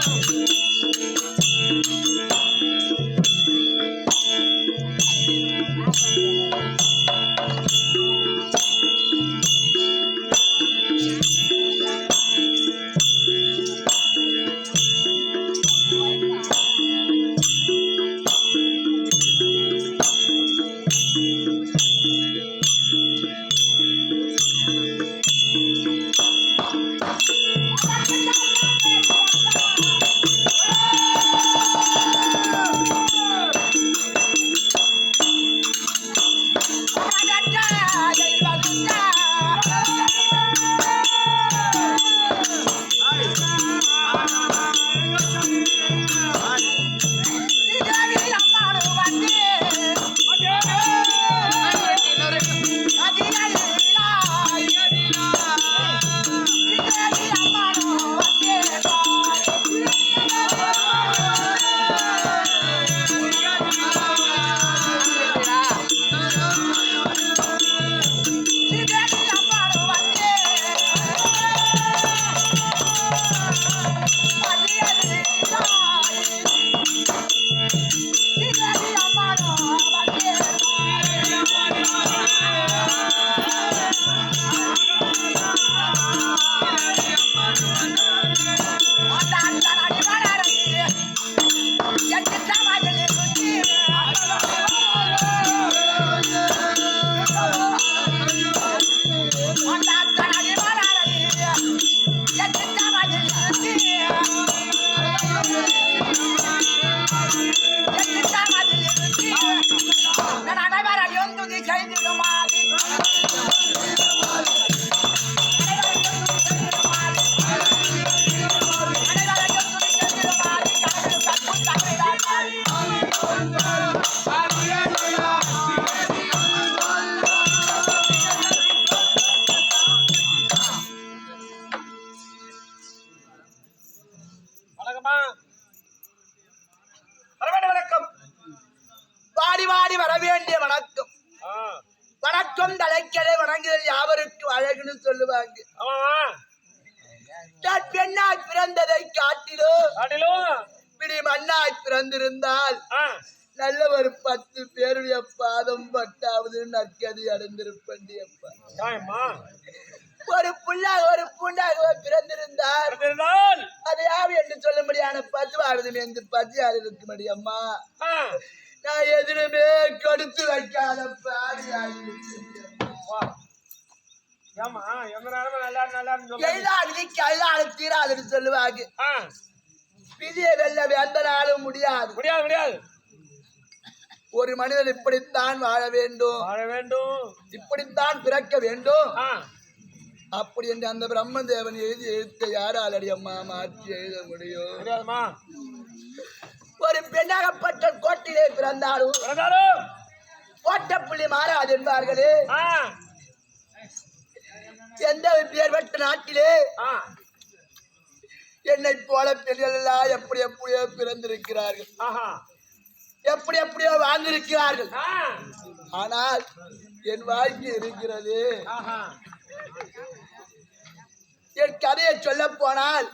Tchau! பிறந்ததை காட்டிலும் இப்படி மண்ணாய் பிறந்திருந்தால் நல்ல ஒரு பத்து பேருடைய பாதம் பட்டாவது நற்கதி அடைந்திருப்பண்டி அப்பா ஒரு புள்ளாக ஒரு பூண்டாக பிறந்திருந்தார் பிறந்திருந்தால், அதை யாவு என்று சொல்லும்படியான பசுவானது என்று பசியார் இருக்கும்படி அம்மா. நான் எதிலுமே கொடுத்து வைக்காத பாடியாயிருக்கிறேன் ஏம்மா, எந்த நேரமும் நல்லா நல்லா இருக்கு சொல்லு. எல்லா விதிக்கு அல்லாத தீராதுன்னு சொல்லுவாங்க. வெல்ல முடியாது. முடியாது முடியாது. ஒரு மனிதன் இப்படித்தான் வாழ வேண்டும். வாழ வேண்டும். இப்படித்தான் பிறக்க வேண்டும். அப்படி என்று அந்த பிரம்மதேவன் எழுதி எழுத்த யாரால் அடி அம்மா மாற்றி எழுத முடியும்? ஒரு பெண்ணாகப்பட்ட கோட்டிலே பிறந்தாலும் பிறந்தாலும். கோட்டை புள்ளி மாறாது என்பார்களே. எந்த பேர்பட்ட நாட்டிலே? என்னை போல பெண்கள் எல்லாம் எப்படி எப்படியோ பிறந்திருக்கிறார்கள். ஆஹா, எப்படி எப்படியோ வாழ்ந்திருக்கிறார்கள். ஆனால் என் வாழ்க்கை இருக்கிறது. ஆஹா, என் கதையை சொல்ல போனால்.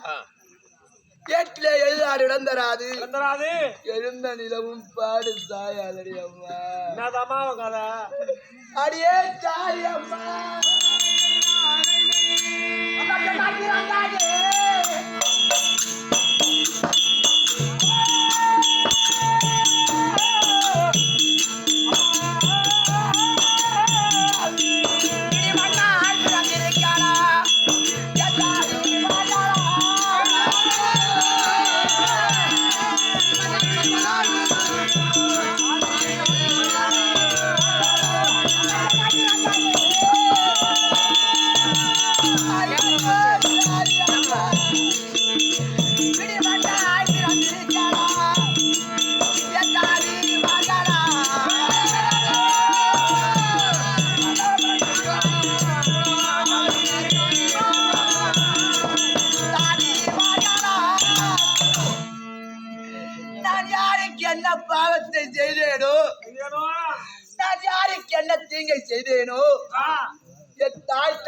ஏட்டிலே எழுதாடு இடந்தராது பிறந்தராது எழுந்த நிலவும் பாடு சாயாதடி அம்மா. என்னதாம்மா கதை? அடியே சாரி அம்மா.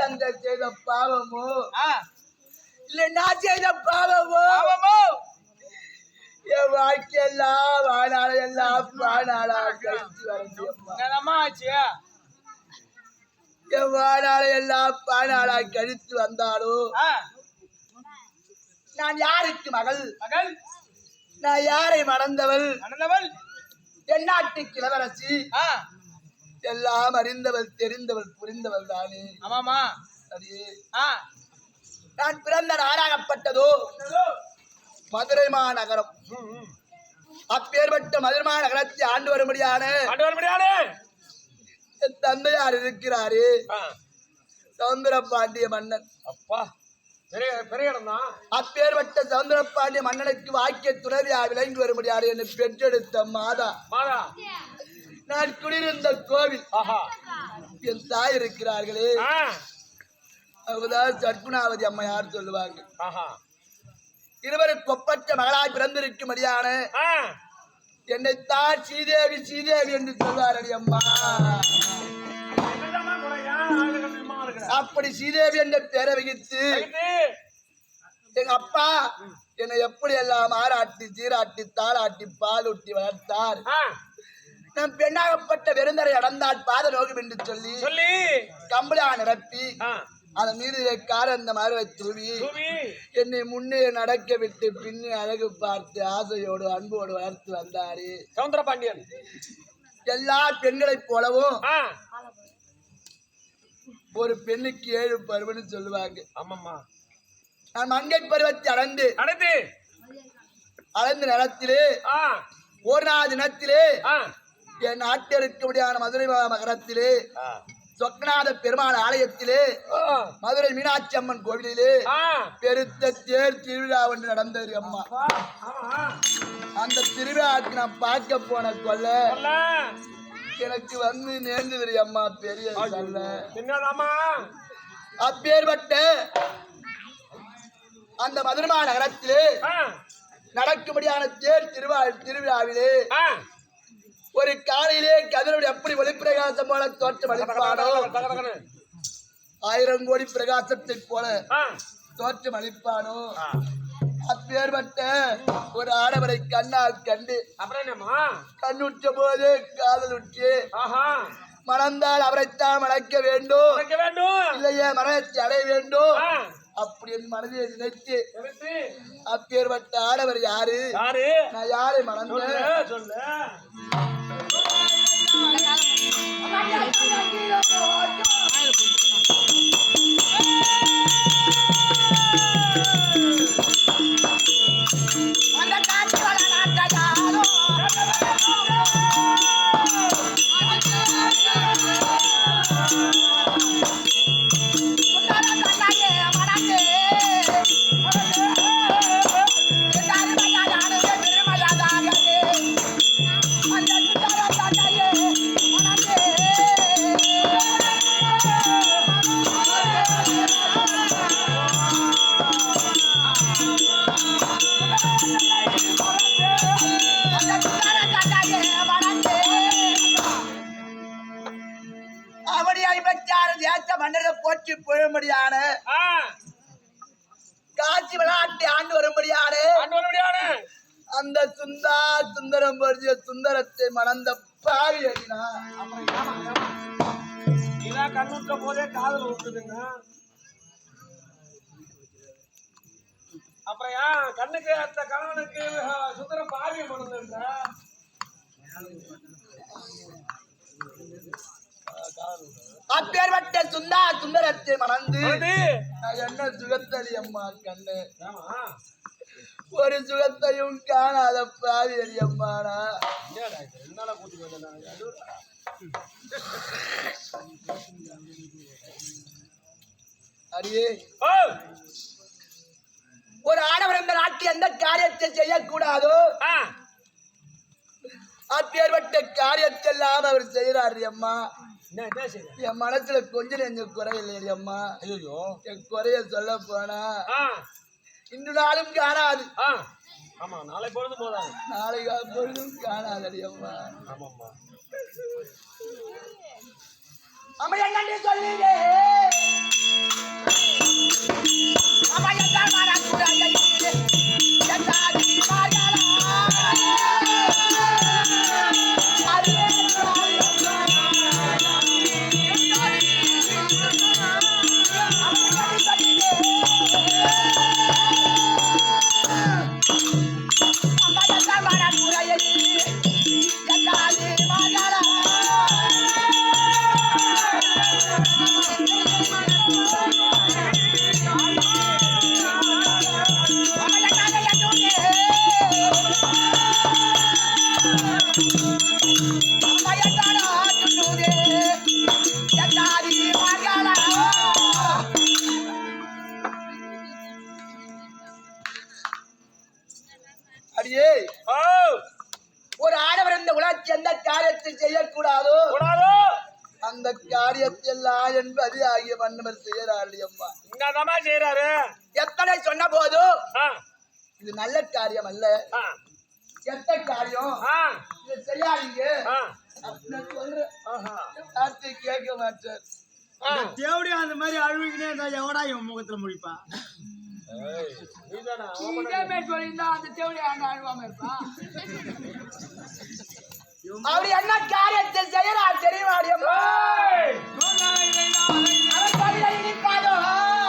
தந்தை செய்த பாவமோ? இல்ல நான் செய்த பாவமோ? பாவமோ? வாழ்க்கையெல்லாம் வாழால எல்லாம் வாழாளா கழிச்சு என் வாழால எல்லாம் பாழாளா கழித்து வந்தாலும் நான் யாருக்கு மகள்? மகள்? நான் யாரை மணந்தவள்? நடந்தவள் என் நாட்டு இளவரசி. ஆ. எல்லாம் அறிந்தவள் தெரிந்தவள் புரிந்தவள் தானே. ஆமாமா அடியே நான் பிறந்த நாடாகப்பட்டதோ? மதுரை மாநகரம். அப்பேற்பட்ட மதுரை மாநகரத்தை ஆண்டு வரும்படியான ஆண்டு வர முடியாது என் தந்தையார் இருக்கிறாரு. சவுந்தர பாண்டிய மன்னன். அப்பா அப்பேற்பட்ட சவுந்தர பாண்டிய மன்னனுக்கு வாக்கிய துறவியா விளங்கி வரும்படியான என்னை பெற்றெடுத்த மாதா. மாதா. நான் குடியிருந்த கோவில். என் தாய் இருக்கிறார்களே. அவங்கதான் சட்குணாவதி அம்மையார் சொல்லுவாங்க. இருவருக்கு ஒப்பற்ற மகளாய் பிறந்திருக்கும்படியான என்னை தான் ஸ்ரீதேவி ஸ்ரீதேவி என்று அம்மா? ஆளு கம்மியமா இருக்கிற. அப்படி ஸ்ரீதேவி என்ற பேரை வகித்து. எங்க அப்பா என்னை எப்படி எல்லாம் ஆராட்டி சீராட்டி தாளாட்டி பாலூட்டி வளர்த்தார். ஆ, நம் பெண்ணாகப்பட்ட வெறுந்தரை அடந்தால் பாத நோகம் என்று சொல்லி சொல்லி கம்பளா நிரப்பி அதன் மீது கார அந்த மருவை தூவி. என்னை முன்னே நடக்க விட்டு பின்னே அழகு பார்த்து ஆசையோடு அன்போடு வளர்த்து வந்தாரு. சவுந்தர பாண்டியன் எல்லா பெண்களைப் போலவும் ஒரு பெண்ணுக்கு ஏழு பருவன்னு சொல்லுவாங்க. ஆமாம்மா. நான் மங்கை பருவத்தை அடைந்து அடுத்து அளந்த நிலத்திலே ஒரு நாள் தினத்திலே என் நாட்டிற்கு முடியான மதுரை மகரத்திலே ஆ. சொக்கநாத பெருமாள் ஆலயத்திலே மதுரை மீனாட்சி அம்மன் கோவிலிலே. பெருத்த தேர் திருவிழா ஒன்று நடந்தது அம்மா. அந்த திருவிழாவுக்கு நான் பார்க்க போன கொல்ல. எனக்கு வந்து நேர்ந்தது அம்மா பெரிய? அப்பேற்பட்ட அந்த மதுரமா நகரத்திலே நடக்கும்படியான தேர் திருவா திருவிழாவிலே. ஒரு காலையிலே கதிரவன் எப்படி ஒளிப்பிரகாசம் போல தோற்றம் அளிப்பானோ. ஆயிரம் கோடி பிரகாசத்தை போல தோற்றம் அளிப்பானோ. அப்பேற்பட்ட ஒரு ஆடவரை கண்ணால் கண்டு கண்ணுற்ற போது காதல் உற்று ஆஹா. மணந்தால் அவரைத்தான் மணக்க வேண்டும். இல்லையே மரணத்தை அடைய வேண்டும். அப்படி என் மனதில் நினைத்து. அப்பேற்பட்ட ஆடவர் யாரு? யாரு? நான் யாரை மணந்தேன்? சொல்லு. அவடி கணவனுக்கு அஹ், சுந்தர பாரியம் பண்ணுங்க அப்பேற்பட்ட சுந்தா சுந்தரத்தை மணந்து என்ன சுகத்தடி அம்மா கண்ணு? ஒரு சுகத்தையும் காணாத பாவி அடி அம்மாடா. என்னடா இது? என்னால கூட்டி அடியே. ஒரு ஆடவர் இந்த நாட்டில் எந்த காரியத்தை செய்யக்கூடாதோ ஆ. அப்பேற்பட்ட காரியத்தெல்லாம் அவர் செய்யறாரு அம்மா. என் மனசுல கொஞ்சம் நெஞ்ச குறை இல்லையடி அம்மா. ஐயோ என் குறைய சொல்ல போனா இன்று நாளும் காணாது. ஆமா நாளை பொழுது போதாது. நாளை பொழுதும் காணாதடி அம்மா. ஆமாம்மா. அம்மா என்ன சொல்லுவே எல்லாம் என்பது ஆகிய மன்னவர் செய்யறாள் அம்மா. என்னதாம்மா செய்யறாரு? எத்தனை சொன்ன போதும்? இது நல்ல காரியம் அல்ல. கெட்ட காரியம். ஆ. இது செய்யாதீங்க. அப்படின்னு சொல்றேன். ஆஹா. வார்த்தை கேட்க மாட்டார். தேவடி அந்த மாதிரி அழுவிக்கினே இருந்தா எவடா இவன் முகத்துல முடிப்பான் ஏய், நீதானா? அவர் என்ன காரியத்தை செய்யறார் தெரியுமாடி அம்மா ஏய், அவர் சொல்லை இனிக்காதோ அவர்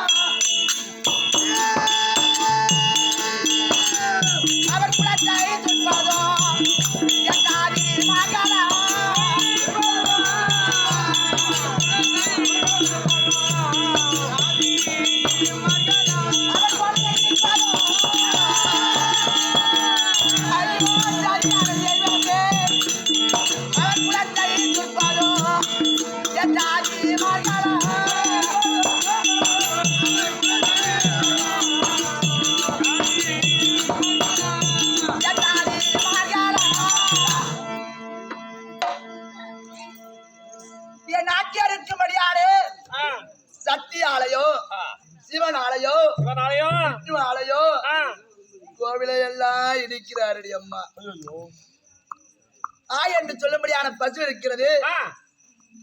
ஆ என்று சொல்லும்படியான பசு இருக்கிறது.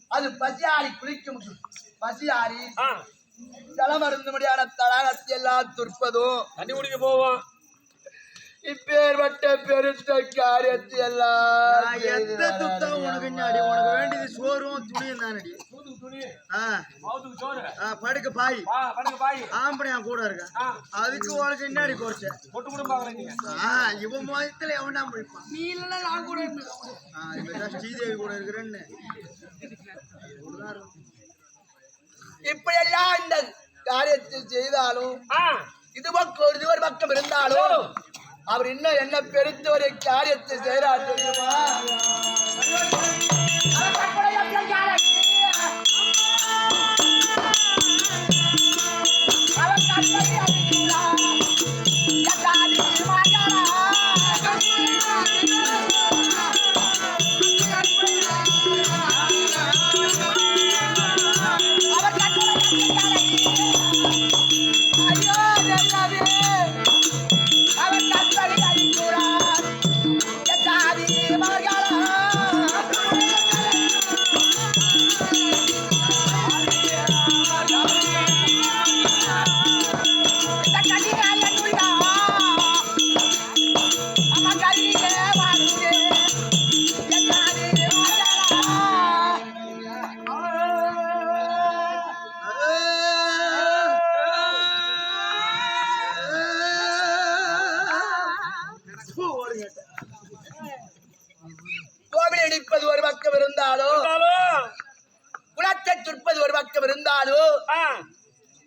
அது பசியாரி குளிக்கும். பசியாரி ஆ. ஜலமருந்தும்படியான தடாகத்தை எல்லாம் துற்பதும். தண்ணி குடிக்க போவோம். இப்பேற்பட்ட பெருத்த காரியத்தை எல்லாம் எத்த துத்தம் உனக்கு என்னாடி உனக்கு வேண்டியது சோறும் துணியும் சோறு. ஆ, படுக்க பாய். என் கூட இருக்க? அதுக்கு உனக்கு என்னாடி குறைச்ச? பொட்டு கூட பாக்குறேன் நீங்க ஆ, இவன் முகத்துல எவனா முடிப்பான் நீ இல்லைன்னா நான் கூட ஸ்ரீதேவி கூட இருக்கிறேன்னு. இப்படி எல்லாம் இந்த காரியத்தை செய்தாலும் இது பக்கம் இது ஒரு பக்கம் இருந்தாலும் அவர் இன்னும் என்ன பெருத்த ஒரு காரியத்தை செய்யறார் தெரியுமா?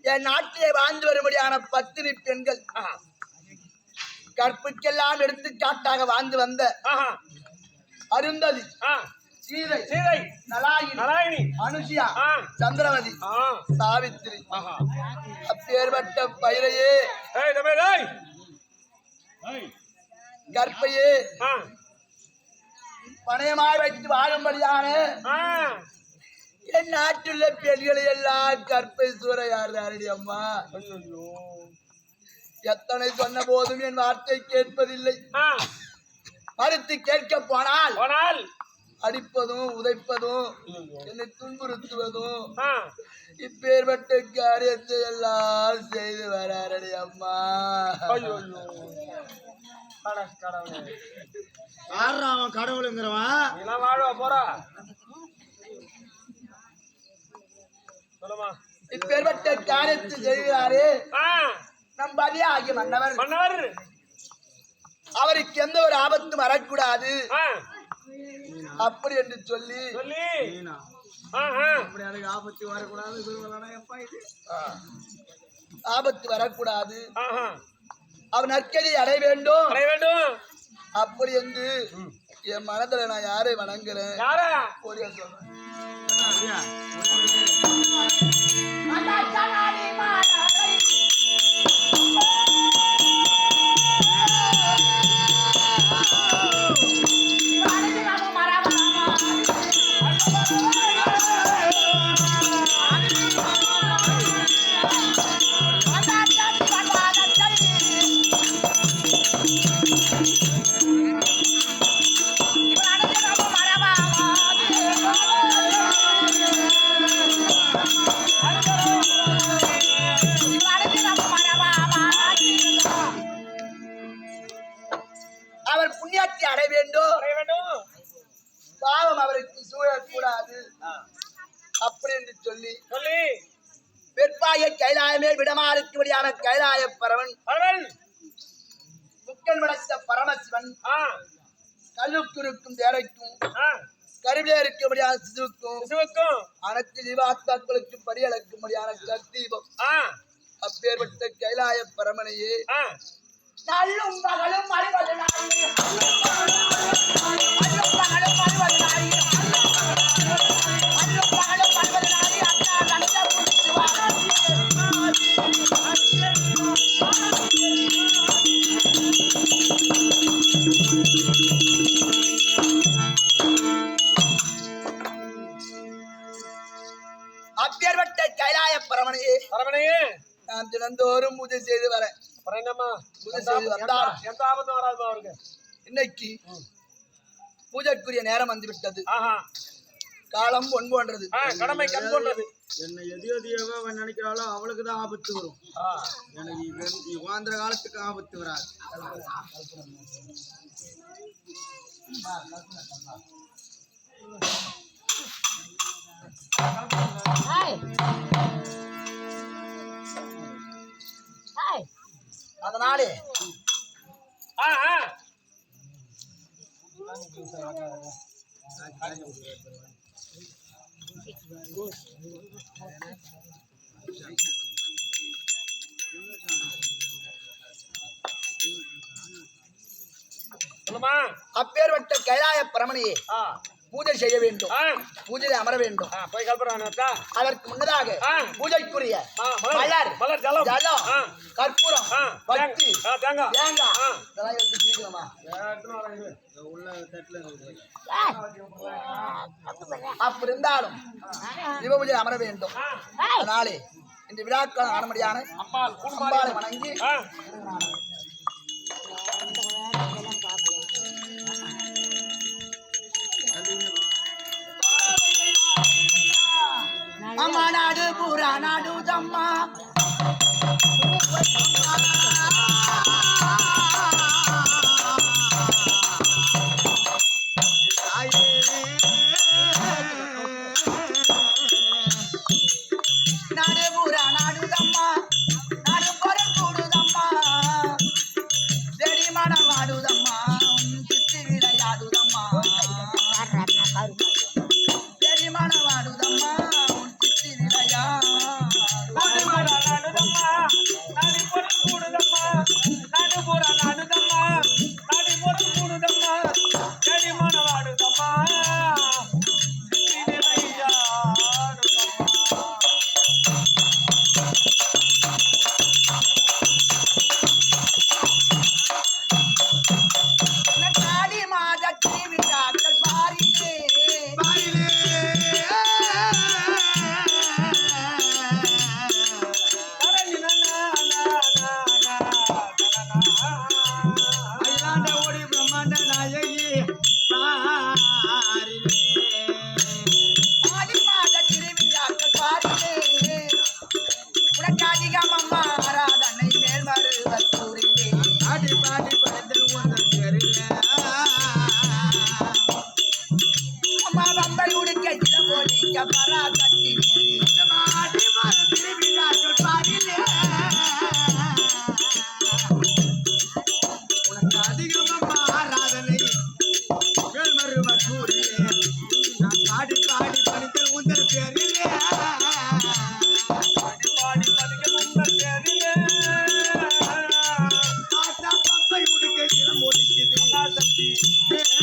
என் நாட்டிலே வாழ்ந்து வரும்படியான பத்தினி பெண்கள். கற்புக்கெல்லாம் எடுத்துக்காட்டாக வாழ்ந்து வந்த அருந்ததி சீதை சீதை. நலாயினி நாராயணி அனுஷியா ஆ. சாவித்திரி. ஆஹா. அப்பேற்பட்ட பயிரையே கற்பையே பணயமாய் வைத்து வாழும்படியான என் நாட்டுள்ள பெண்களை எல்லாம் கற்பை சூறையாடுறாரடி அம்மா? ஐயோ எத்தனை சொன்ன போதும் என் வார்த்தை கேட்பதில்லை. ஆ. மறுத்து கேட்க போனால் போனால்? அடிப்பதும் உதைப்பதும் என்னை துன்புறுத்துவதும் ஆ. இப்பேற்பட்ட காரியத்தை எல்லாம் செய்து வராரடி அம்மா. கடவுளுங்கிறவன்? வாழவா போறா? இப்பேற்பட்ட காரியத்தை செய்கிறாரே. நம் பதியா ஆகிய மன்னவர். மன்னர் அவருக்கு எந்த ஒரு ஆபத்தும் வரக்கூடாது. அப்படி என்று சொல்லி. சொல்லி. நீனா ஆ ஆ. அப்படி அதுக்கு ஆபத்து வரக்கூடாது ஆபத்து வரக்கூடாது. அவன் நற்கதி அடைய வேண்டும் அடைய வேண்டும் அப்படி என்று என் மனதுல நான் யாரை வணங்குறேன் யாரா? ஒரே சொல்றேன். வெற்பாய கைலாயமே விடமாறுக்கும்படியான கைலாய பரவன். முக்கன் விளக்க பரமசிவன். கல்லுக்குருக்கும் தேரைக்கும் கருவிலே இருக்கும்படியான சிசுவுக்கும் அனைத்து ஜீவாத்மாக்களுக்கு பரியளக்கும்படியான கத்தீபம் அப்பேற்பட்ட கைலாய பரமனையே நல்லும் பகலும் அறிவது பரவனையே நான் தினந்தோறும் பூஜை செய்து வரேன். அப்புறம் என்னம்மா பூஜை செய்து வந்தார். எந்த- ஆபத்தும் வராதுமா அவருக்கு? இன்னைக்கு பூஜைக்குரிய நேரம் வந்து விட்டது ஆஹா. காலம் பொன் போன்றது கடமை கண் கொண்டது என்னை எது எதையவோ அவன் நினைக்கிறாளோ அவளுக்கு தான் ஆபத்து வரும். எனக்கு யுகாந்திர காலத்துக்கு ஆபத்து வராது. அதனாலே. ஆ ஆ. சொல்லுமா. அப்பேற்பட்ட கைலாய பரமனையே. ஆ. பூஜை செய்ய வேண்டும். பூஜையில் அமர வேண்டும். போய் கல்பறானத்தா அதற்கு முன்னதாக. பூஜைக்குரிய மலர். மலர் ஜலம். கற்பூரம் பக்தி தேங்காய். தேங்காய். இதெல்லாம் எடுத்து சீக்கிரமா. அப்படி இருந்தாலும் சிவ பூஜை அமர வேண்டும். அதனாலே இந்த விழாக்காலம் ஆனபடியான அம்பாள் வணங்கி ஆ நாடு பூரா நாடு தம்மா Beijo!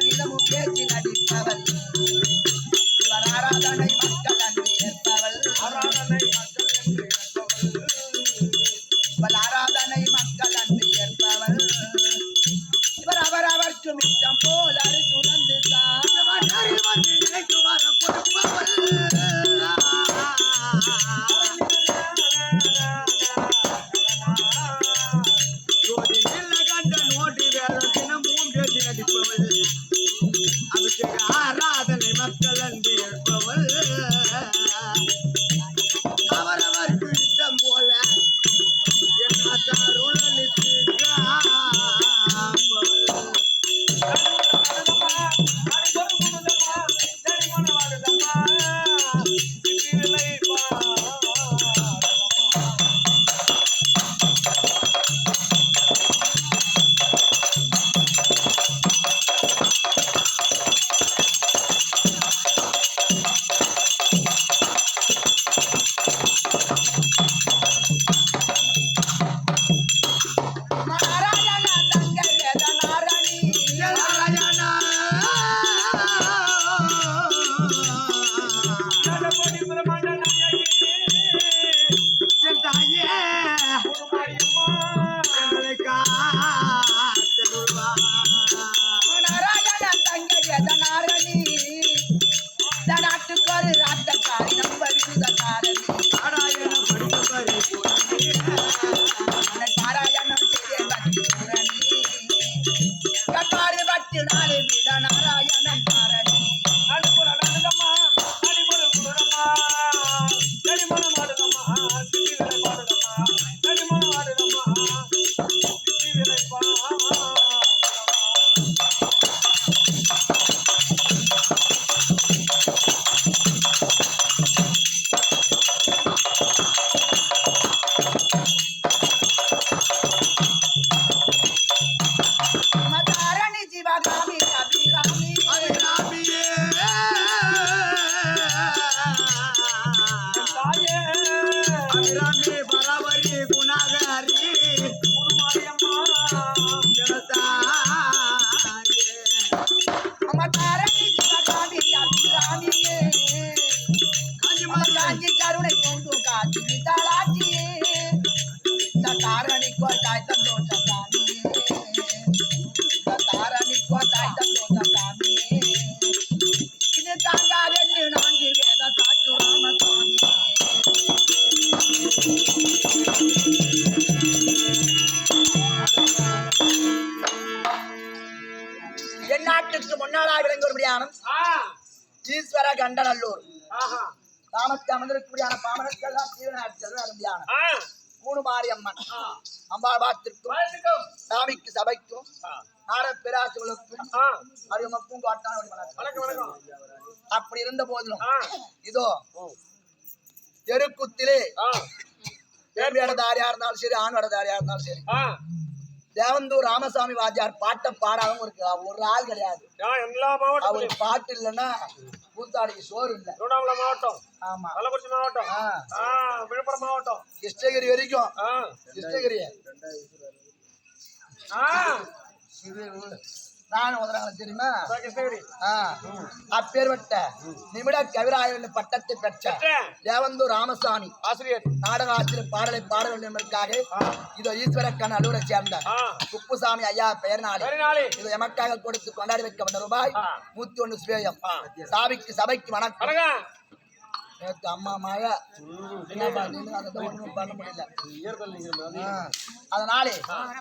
கண்டனோடு பேசி நடிப்பவள் இவர் ஆராதனை மக்கள் அன்பு ஏற்பவள். ஆராதனை மக்கள் Oh. ah. அப்படி இருந்த போதிலும் இதோ தெருக்குத்திலே வேடதாரியா இருந்தாலும் சரி ஆண் வேடதாரியா இருந்தாலும் சரி. தேவந்தூர் ராமசாமி வாத்தியார் பாட்டை பாடாதவங்க இருக்கு. ஒரு ஆள் கிடையாது. அவர் பாட்டு இல்லைன்னா கூத்தாடிக்கு சோறு இல்லை. திருவண்ணாமலை மாவட்டம். ஆமா. கள்ளக்குறிச்சி மாவட்டம். விழுப்புரம் மாவட்டம். கிருஷ்ணகிரி வரைக்கும். கிருஷ்ணகிரி. நானும் உதறாங்க தெரியுமா? நிமிட கவிராயன் பட்டத்தை பெற்ற தேவந்தூர் ராமசாமி. ஆசிரியர். நாடக ஆசிரியர் பாடலை பாட வேண்டும் என்பதற்காக இதோ ஈஸ்வரக்கண் அலுவலை சேர்ந்த குப்புசாமி ஐயா பெயர் நாளே இது எமக்காக கொடுத்து கொண்டாடி வைக்கப்பட்ட ரூபாய். நூத்தி ஒண்ணு சுவேயம் சாவிக்கு சபைக்கு வணக்கம். அம்மா மழை. என்ன அதை பண்ண முடியல. அதனாலே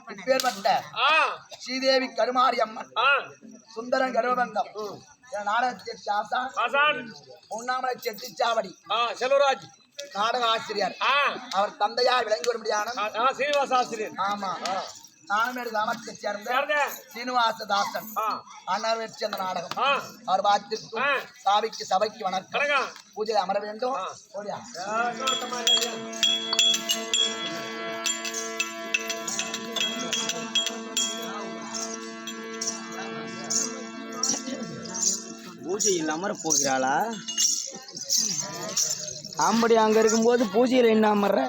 இப்பேற்பட்ட ஸ்ரீதேவி கருமாரி அம்மன் சுந்தரன் நாடகத்திற்கு ஆசான் ஆசான் உண்ணாமலை செட்டிச்சாவடி செல்வராஜ். நாடக ஆசிரியர். அவர் தந்தையார் விளங்கி வரும்படியான சீனிவாச ஆசிரியர். ஆமா. நானுமேடு கிராமத்தை சேர்ந்த சீனிவாசதாசன். அண்ணார் வெற்றி அந்த நாடகம். அவர் ஆ. சாவிக்கு சபைக்கு வணக்கம். வணக்கம். பூஜை அமர வேண்டும். ஓடியா. பூஜையில் அமர போகிறாளா? ஆம்படி அங்க இருக்கும்போது பூஜையில் என்ன அமர்ற?